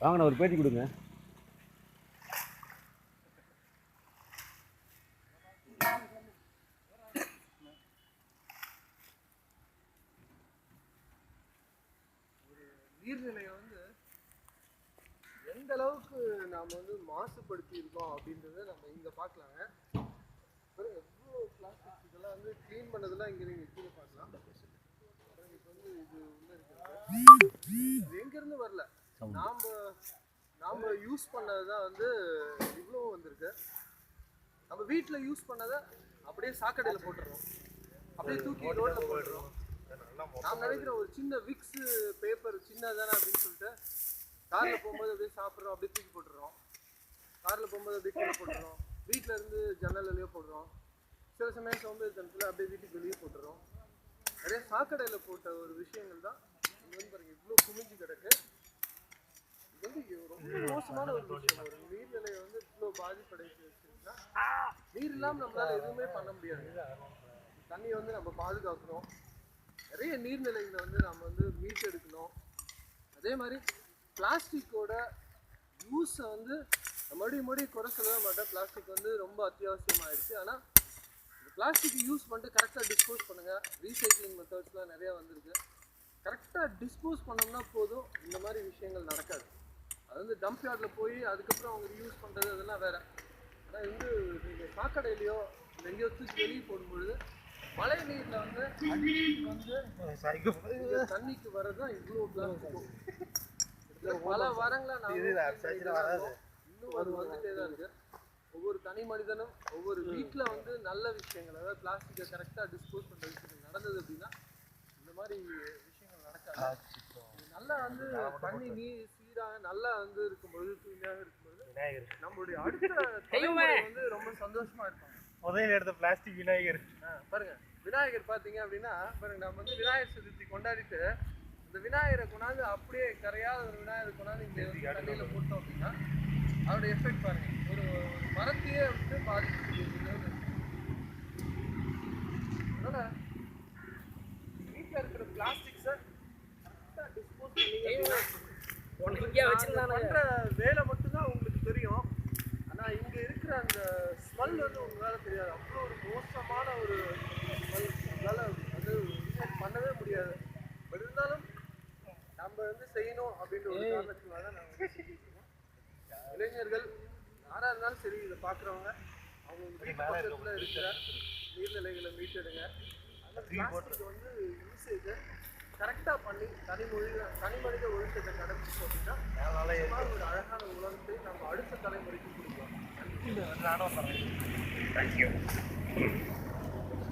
வாங்கண்ணா ஒரு பேட்டி கொடுங்க. நீர்நிலையை வந்து எந்த அளவுக்கு நாம் வந்து மாசுபடுத்தி இருக்கோம் அப்படின்றத நம்ம இங்கே பார்க்கலாங்க எவ்வளோ பிளாஸ்டிக் இதெல்லாம் வந்து க்ளீன் பண்ணதெல்லாம் இங்கே நீங்கள் கீழே பார்க்கலாம். பாருங்க, இப்போ வந்து இது உள்ள இருக்கிறது. எங்கேருந்து வரல? நாம் நாம் யூஸ் பண்ணது தான் வந்து இவ்வளோ வந்திருக்கு. நம்ம வீட்டில் யூஸ் பண்ணதை அப்படியே சாக்கடையில் போட்டுறோம். அப்படியே தூக்கி ரோட்டில் போட்டுறோம். நான் நினைக்கிறேன் ஒரு சின்ன விக்ஸ் பேப்பர் சின்னதானே அப்படின்னு சொல்லிட்டு காரில் போகும்போது அப்படியே சாப்பிட்றோம் அப்படியே தூக்கி போட்டுறோம் காரில் போகும்போது அப்படியே கீழே போட்டுறோம் வீட்டில் இருந்து ஜன்னல் வெளியே போடுறோம். சில சமயம் சோம்பேறித்தனத்தில் அப்படியே வீட்டுக்கு வெளியே போட்டுறோம் நிறைய சாக்கடையில் போட்ட ஒரு விஷயங்கள் தான் இங்கே வந்து பாருங்க இவ்வளோ குமிஞ்சு கிடக்கு. இது வந்து ரொம்ப மோசமான ஒரு விஷயம். ஒரு நீர்நிலையை வந்து இவ்வளோ பாதிப்படைச்சு வச்சுருந்தா நீர் இல்லாமல் நம்மளால எதுவுமே பண்ண முடியாது. தண்ணியை வந்து நம்ம பாதுகாக்கணும். நிறைய நீர்நிலைகளை வந்து நம்ம வந்து மீட்டெடுக்கணும். அதே மாதிரி பிளாஸ்டிக்கோட யூஸை வந்து மறுபடியும் மறுபடியும் குறை சொல்லவே மாட்டேன். பிளாஸ்டிக் வந்து ரொம்ப அத்தியாவசியமாகிடுச்சு ஆனால் இந்த பிளாஸ்டிக் யூஸ் பண்ணிட்டு கரெக்டாக டிஸ்போஸ் பண்ணுங்கள் ரீசைக்ளிங் மெத்தட்ஸ்லாம் நிறையா வந்திருக்கு. கரெக்டாக டிஸ்போஸ் பண்ணோம்னா போதும். இந்த மாதிரி விஷயங்கள் நடக்காது. அது வந்து டம்ப் யார்டில் போய் அதுக்கப்புறம் அவங்க யூஸ் பண்ணுறது அதெல்லாம் வேறு. ஆனால் வந்து நீங்கள் சாக்கடையிலையோ எங்கேயோ தூக்கி வெளியே போடும்பொழுது மழை நீரில் வந்து வந்து தண்ணிக்கு வர்றது தான் இவ்வளோ பிளாஸ்டிக்கும் பல வாரங்களா நான் இன்னும் அது வந்துட்டே தான் இருக்கு. ஒவ்வொரு தனி மனிதனும் ஒவ்வொரு வீட்ல வந்து நல்ல விஷயங்கள் அதாவது பிளாஸ்டிக்கை கரெக்டாக டிஸ்போஸ் பண்ற விஷயங்கள் நடந்தது அப்படின்னா இந்த மாதிரி விஷயங்கள் நடக்காது. நல்லா வந்து தண்ணி நீர் சீராக நல்லா வந்து இருக்கும்பொழுது தூய்மையாக இருக்கும்பொழுது நம்மளுடைய அடுத்த தலைமுறை வந்து ரொம்ப சந்தோஷமா இருப்பாங்க. முதல்ல எடுத்த பிளாஸ்டிக் விநாயகர். பாருங்க. விநாயகர் பார்த்தீங்க அப்படின்னா பாருங்க நம்ம வந்து விநாயகர் சதுர்த்தி கொண்டாடிட்டு இந்த விநாயகரை கொண்டாந்து அப்படியே கரையாத ஒரு விநாயகரை கொண்டாந்து இங்கே வந்து தண்ணியில் போட்டோம் அப்படின்னா அதோட எஃபெக்ட் பாருங்க. ஒரு ஒரு மரத்தையே வந்து பாதிக்கக்கூடியது. அதனால வீட்டில் இருக்கிற பிளாஸ்டிக்ஸை கரெக்டாக டிஸ்போஸ் பண்ற வேலை தெரியும் இங்க இருக்கிற அந்த ஸ்மெல் வந்து உங்களால தெரியாது. அவ்வளோ ஒரு மோசமான ஒரு ஸ்மெல் உங்களால அது பண்ணவே முடியாது. பட் இருந்தாலும் நம்ம வந்து செய்யணும் அப்படின்ற ஒரு காரணத்தினால தான் நாங்கள். இளைஞர்கள் யாரா இருந்தாலும் சரி இதை பார்க்குறவங்க அவங்க வீட்டு பக்கத்துல இருக்கிற நீர்நிலைகளை மீட்டெடுங்க. அந்த பிளாஸ்டிக் வந்து யூசேஜை கரெக்டாக பண்ணி தனி மொழி தனி மனித ஒழுக்கத்தை கடைபிடிச்சோம் அப்படின்னா ஒரு அழகான உலகத்தை நம்ம அடுத்த